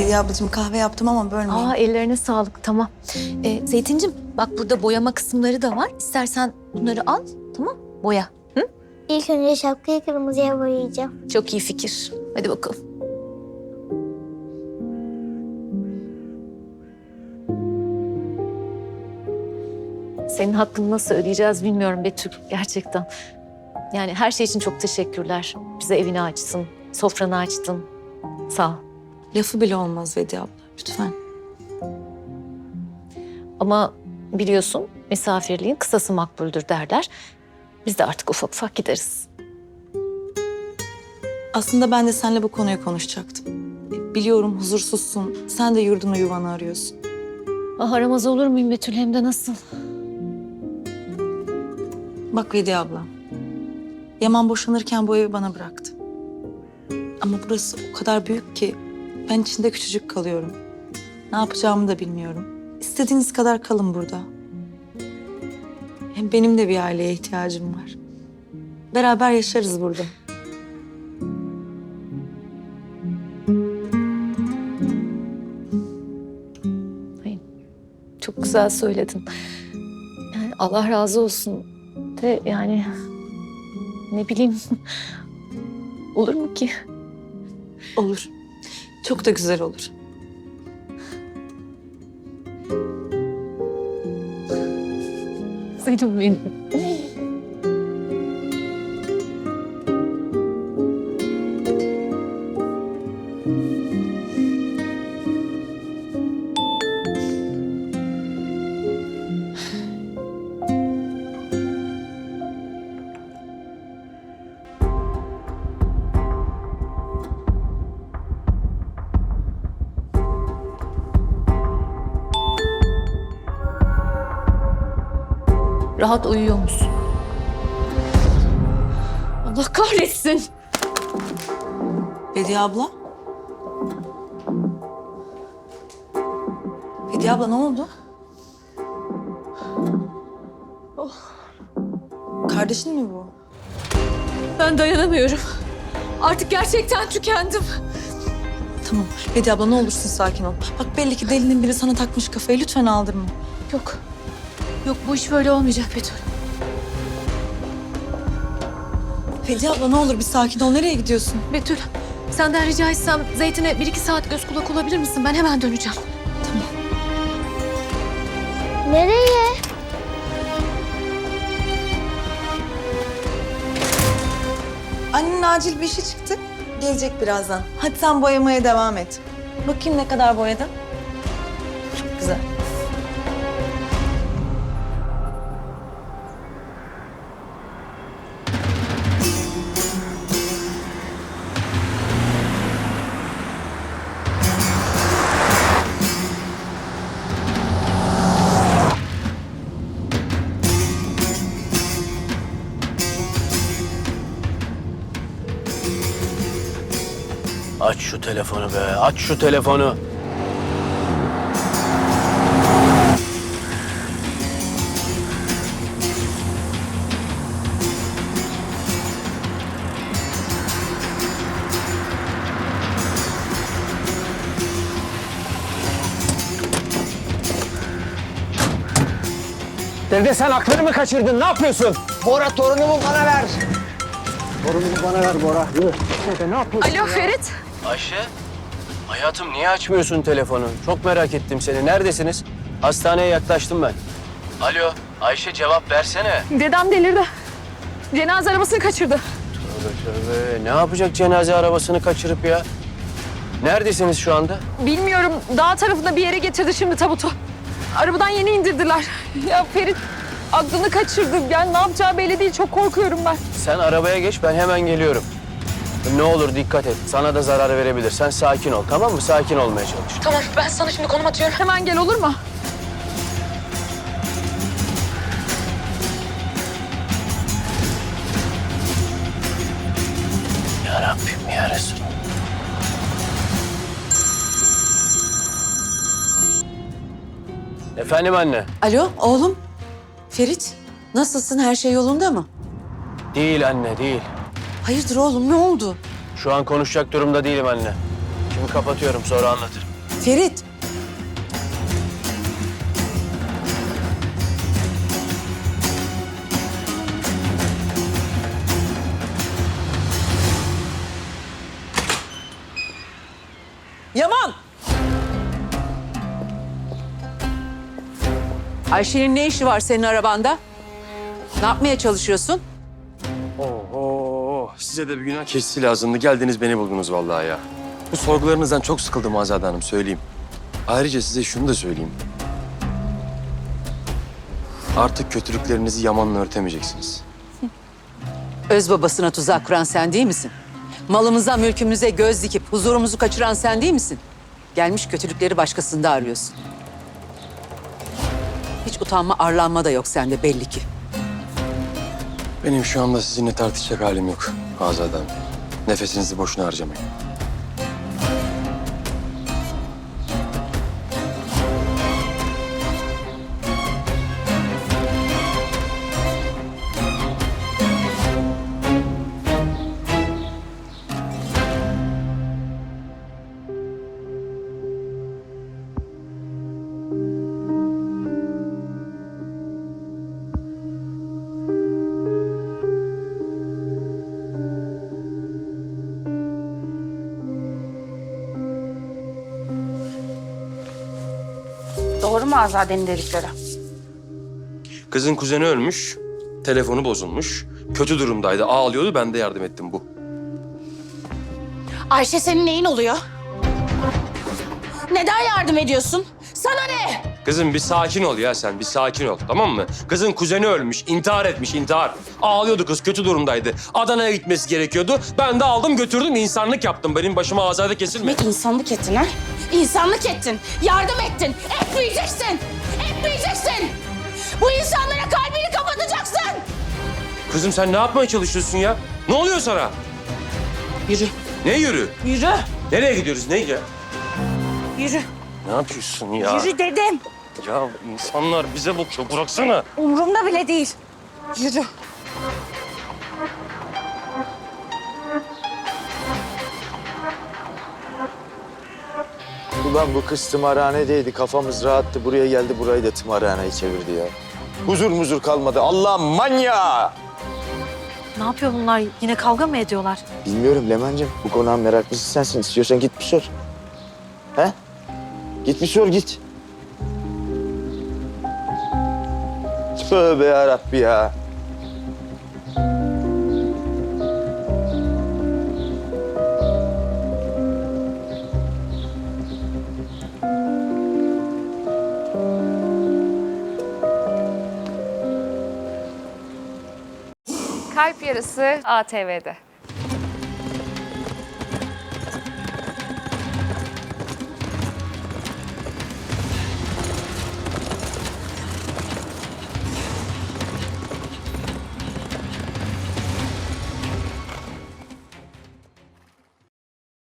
Bediye ablacığım kahve yaptım ama bölmeyin. Aa ellerine sağlık tamam. Ee, Zeytincim bak burada boyama kısımları da var. İstersen bunları al tamam boya. Hı? İlk önce şapkayı kırmızıya boyayacağım. Çok iyi fikir. Hadi bakalım. Senin hakkını nasıl ödeyeceğiz bilmiyorum Betül gerçekten. Yani her şey için çok teşekkürler. Bize evini açtın, sofranı açtın. Sağ ol. Lafı bile olmaz Bediye abla lütfen. Ama biliyorsun misafirliğin kısası makbuldür derler. Biz de artık ufak ufak gideriz. Aslında ben de seninle bu konuyu konuşacaktım. Biliyorum huzursuzsun. Sen de yurdunu yuvanı arıyorsun. Ah aramaz olur muyum Betül hem de nasıl? Bak Bediye abla. Yaman boşanırken bu evi bana bıraktı. Ama burası o kadar büyük ki ben içinde küçücük kalıyorum. Ne yapacağımı da bilmiyorum. İstediğiniz kadar kalın burada. Hem benim de bir aileye ihtiyacım var. Beraber yaşarız burada. Ay, çok güzel söyledin. Yani Allah razı olsun de yani ne bileyim olur mu ki? Olur. Çok da güzel olur. Senin benim. Rahat uyuyor musun? Allah kahretsin. Bediye abla? Bediye abla ne oldu? Oh. Kardeşin mi bu? Ben dayanamıyorum. Artık gerçekten tükendim. Tamam. Bediye abla ne olursun sakin ol. Bak belli ki delinin biri sana takmış kafayı. Lütfen aldırma. Yok. Yok bu iş böyle olmayacak Betül. Bediye abla ne olur bir sakin ol. Nereye gidiyorsun? Betül senden rica etsem Zeytin'e bir iki saat göz kulak olabilir misin? Ben hemen döneceğim. Nereye? Annenin acil bir işi çıktı. Gelecek birazdan. Hadi sen boyamaya devam et. Bakayım ne kadar boyadın. Çok güzel. Aç şu telefonu be, aç şu telefonu. Dede sen aklını mı kaçırdın? Ne yapıyorsun? Bora torunumu bana ver. Torunumu bana ver Bora. Dede ne yapıyorsun? Alo Ferit. Ayşe, hayatım niye açmıyorsun telefonu? Çok merak ettim seni. Neredesiniz? Hastaneye yaklaştım ben. Alo, Ayşe cevap versene. Dedem delirdi. Cenaze arabasını kaçırdı. Tövbe tövbe. Ne yapacak cenaze arabasını kaçırıp ya? Neredesiniz şu anda? Bilmiyorum dağ tarafında bir yere getirdi şimdi tabutu. Arabadan yeni indirdiler. Ya Ferit aklını kaçırdı. Yani ne yapacağı belli değil. Çok korkuyorum ben. Sen arabaya geç, ben hemen geliyorum. Ne olur dikkat et. Sana da zarar verebilir. Sen sakin ol, tamam mı? Sakin olmaya çalış. Tamam ben sana şimdi konum atıyorum. Hemen gel olur mu? Ya Rabbim, ya Resulallah. Efendim anne. Alo oğlum. Ferit nasılsın her şey yolunda mı? Değil anne, değil. Hayırdır oğlum ne oldu? Şu an konuşacak durumda değilim anne. Şimdi kapatıyorum, sonra anlatırım. Ferit. Yaman. Ayşe'nin ne işi var senin arabanda? Ne yapmaya çalışıyorsun? Oho, size de bir günah keçisi lazımdı. Geldiniz beni buldunuz vallahi ya. Bu sorgularınızdan çok sıkıldım Azade Hanım, söyleyeyim. Ayrıca size şunu da söyleyeyim. Artık kötülüklerinizi yamanla örtemeyeceksiniz. Öz babasına tuzak kuran sen değil misin? Malımıza, mülkümüze göz dikip huzurumuzu kaçıran sen değil misin? Gelmiş kötülükleri başkasında arıyorsun. Hiç utanma, arlanma da yok sende belli ki. Benim şu anda sizinle tartışacak halim yok Azade Hanım. Nefesinizi boşuna harcamayın. Mu Azade'nin dedikleri? Kızın kuzeni ölmüş, telefonu bozulmuş. Kötü durumdaydı, ağlıyordu. Ben de yardım ettim bu. Ayşe senin neyin oluyor? Neden yardım ediyorsun? Sana ne? Kızım bir sakin ol ya sen, bir sakin ol tamam mı? Kızın kuzeni ölmüş, intihar etmiş, intihar. Ağlıyordu kız, kötü durumdaydı. Adana'ya gitmesi gerekiyordu. Ben de aldım götürdüm, insanlık yaptım. Benim başıma azade kesilmedi. Ne insanlık ettin ha? İnsanlık ettin, yardım ettin. Etmeyeceksin, etmeyeceksin. Bu insanlara kalbini kapatacaksın. Kızım sen ne yapmaya çalışıyorsun ya? Ne oluyor sana? Yürü, Ne yürü? yürü, Nereye gidiyoruz, ne ya? Yürü, Ne yapıyorsun ya? yürü dedim. Ya insanlar bize bakıyor, bıraksana. Umurumda bile değil. Yürü. Ulan bu kız tımarhanedeydi. Kafamız rahattı. Buraya geldi burayı da tımarhaneye çevirdi ya. Huzur muzur kalmadı. Allah manya! Ne yapıyor bunlar? Yine kavga mı ediyorlar? Bilmiyorum Leman'cığım. Bu konağın meraklısı sensin. İstiyorsan git bir sor. He? Git bir sor git. Tövbe yarabbi ya. Kalp Yarısı ATV'de.